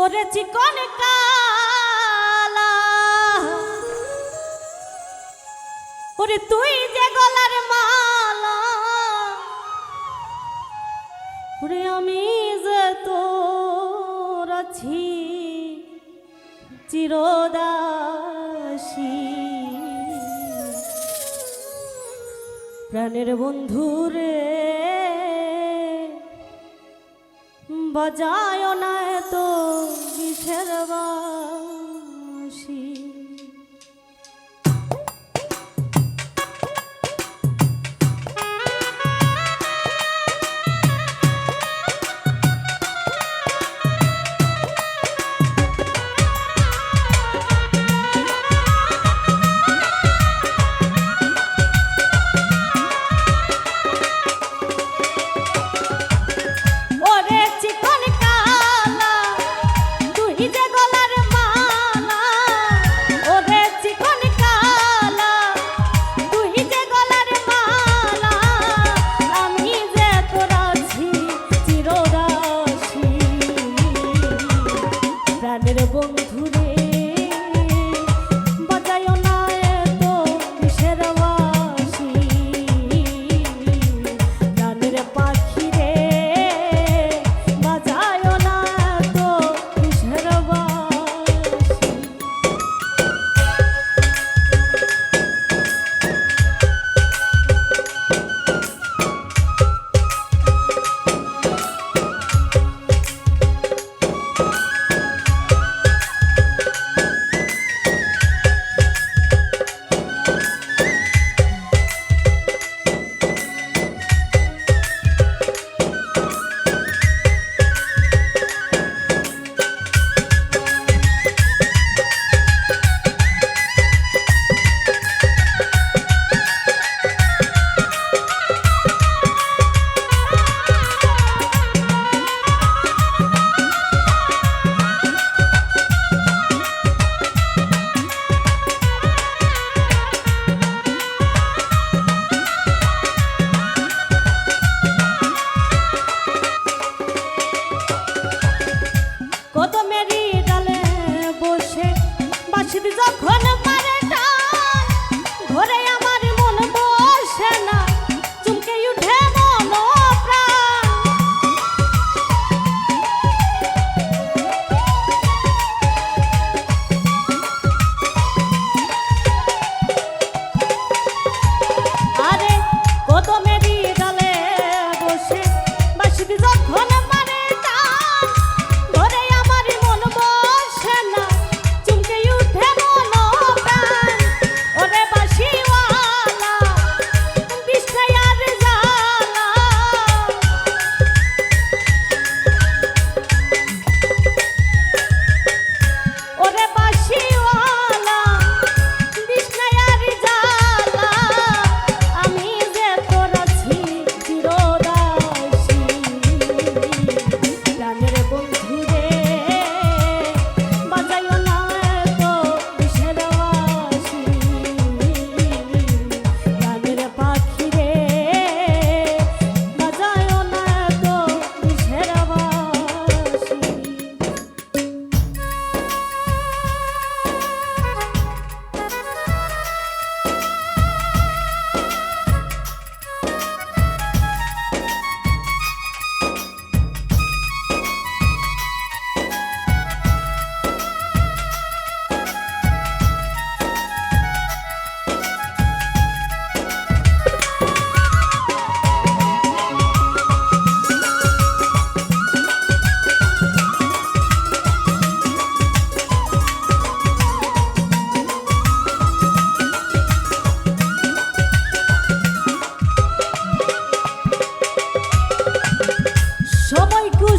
ওরে চিকন কালা। ওরে তুই যে গলার মালা, ওরে আমি যে তোর আছি, চিরদাসী। প্রাণের বন্ধু বাজায় না তো কিসের বাসি।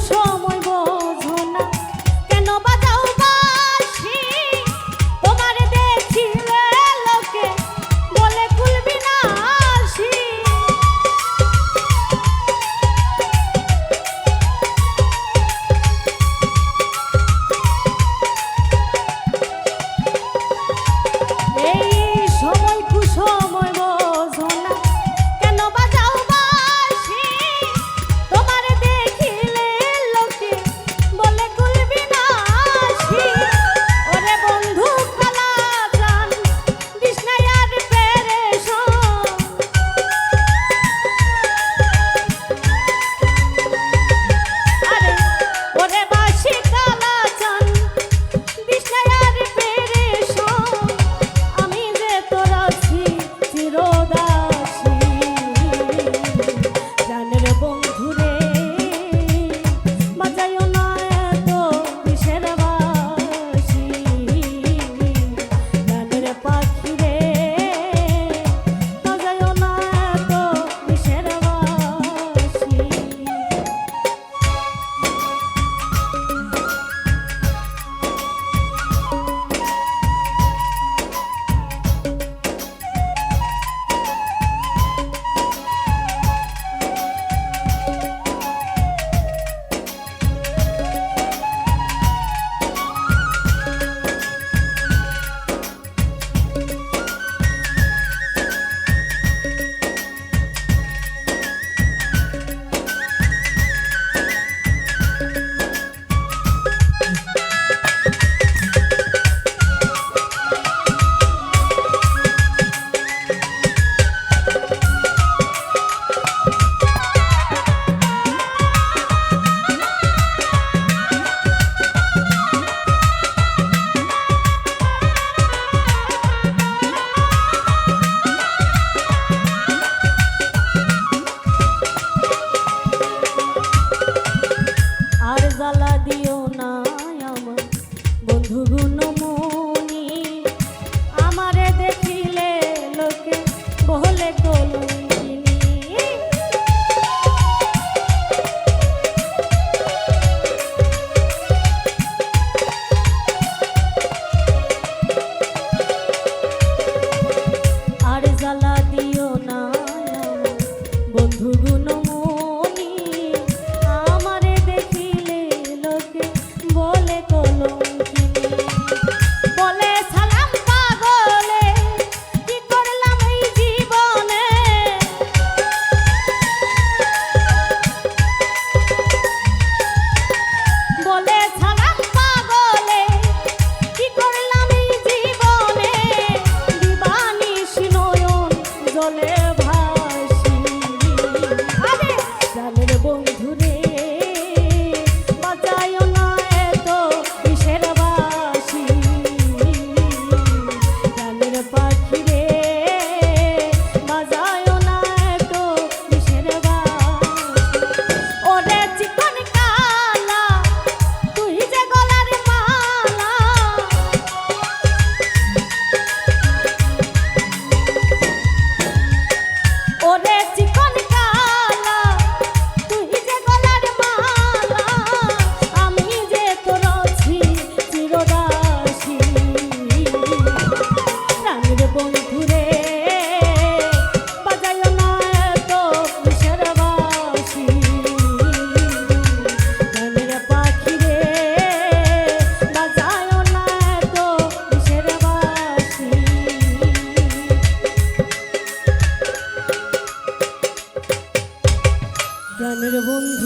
somos Zaladia.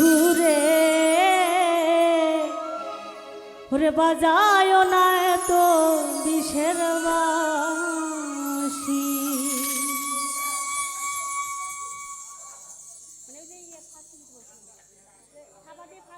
বন্ধু রে ওরে বাজায় না এত বিষের বাসি।